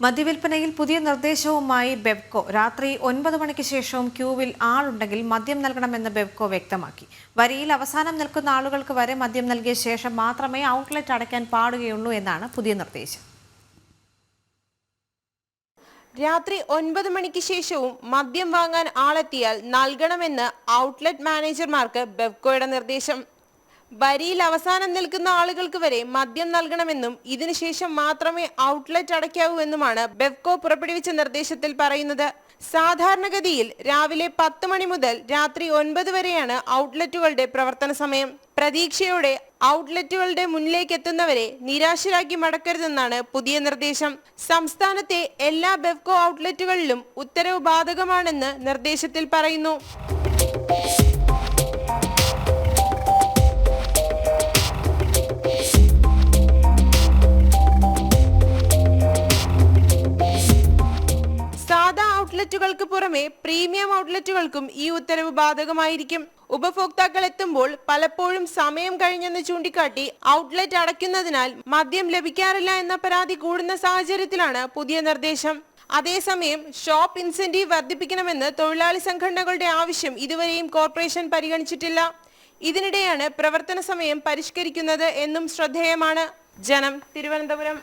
മദ്യവിൽപ്പനയിൽ പുതിയ നിർദ്ദേശവുമായി ബെബ്കോ രാത്രി ഒൻപത് മണിക്ക് ശേഷവും ക്യൂവിൽ ആളുണ്ടെങ്കിൽ മദ്യം നൽകണമെന്ന് ബെബ്കോ വ്യക്തമാക്കി. വരിയിൽ അവസാനം നിൽക്കുന്ന ആളുകൾക്ക് വരെ മദ്യം നൽകിയ ശേഷം മാത്രമേ ഔട്ട്ലെറ്റ് അടയ്ക്കാൻ പാടുകയുള്ളൂ എന്നാണ് പുതിയ നിർദ്ദേശം. രാത്രി ഒൻപത് മണിക്ക് ശേഷവും മദ്യം വാങ്ങാൻ ആളെത്തിയാൽ നൽകണമെന്ന് ഔട്ട്ലെറ്റ് മാനേജർമാർക്ക് ബെവ്കോയുടെ നിർദ്ദേശം. വരിയിൽ അവസാനം നിൽക്കുന്ന ആളുകൾക്ക് വരെ മദ്യം നൽകണമെന്നും ഇതിനുശേഷം മാത്രമേ ഔട്ട്ലെറ്റ് അടയ്ക്കാവൂ എന്നുമാണ് ബെവ്കോ പുറപ്പെടുവിച്ച നിർദ്ദേശത്തിൽ പറയുന്നത്. സാധാരണഗതിയിൽ രാവിലെ പത്ത് മണി മുതൽ രാത്രി ഒൻപത് വരെയാണ് ഔട്ട്ലെറ്റുകളുടെ പ്രവർത്തന സമയം. പ്രതീക്ഷയോടെ ഔട്ട്ലെറ്റുകളുടെ മുന്നിലേക്ക് എത്തുന്നവരെ നിരാശരാക്കി മടക്കരുതെന്നാണ് പുതിയ നിർദ്ദേശം. സംസ്ഥാനത്തെ എല്ലാ ബെവ്കോ ഔട്ട്ലെറ്റുകളിലും ഉത്തരവ് ബാധകമാണെന്ന് നിർദ്ദേശത്തിൽ പറയുന്നു. സാധാ ഔട്ട്ലെറ്റുകൾക്ക് പുറമെ പ്രീമിയം ഔട്ട്ലെറ്റുകൾക്കും ഈ ഉത്തരവ് ബാധകമായിരിക്കും. ഉപഭോക്താക്കൾ എത്തുമ്പോൾ പലപ്പോഴും സമയം കഴിഞ്ഞെന്ന് ചൂണ്ടിക്കാട്ടി ഔട്ട്ലെറ്റ് അടയ്ക്കുന്നതിനാൽ മദ്യം ലഭിക്കാറില്ല എന്ന പരാതി കൂടുന്ന സാഹചര്യത്തിലാണ് പുതിയ നിർദ്ദേശം. അതേസമയം ഷോപ്പ് ഇൻസെന്റീവ് വർദ്ധിപ്പിക്കണമെന്ന് തൊഴിലാളി സംഘടനകളുടെ ആവശ്യം ഇതുവരെയും കോർപ്പറേഷൻ പരിഗണിച്ചിട്ടില്ല. ഇതിനിടെയാണ് പ്രവർത്തന സമയം പരിഷ്കരിക്കുന്നത് എന്നും ശ്രദ്ധേയമാണ്. ജനം തിരുവനന്തപുരം.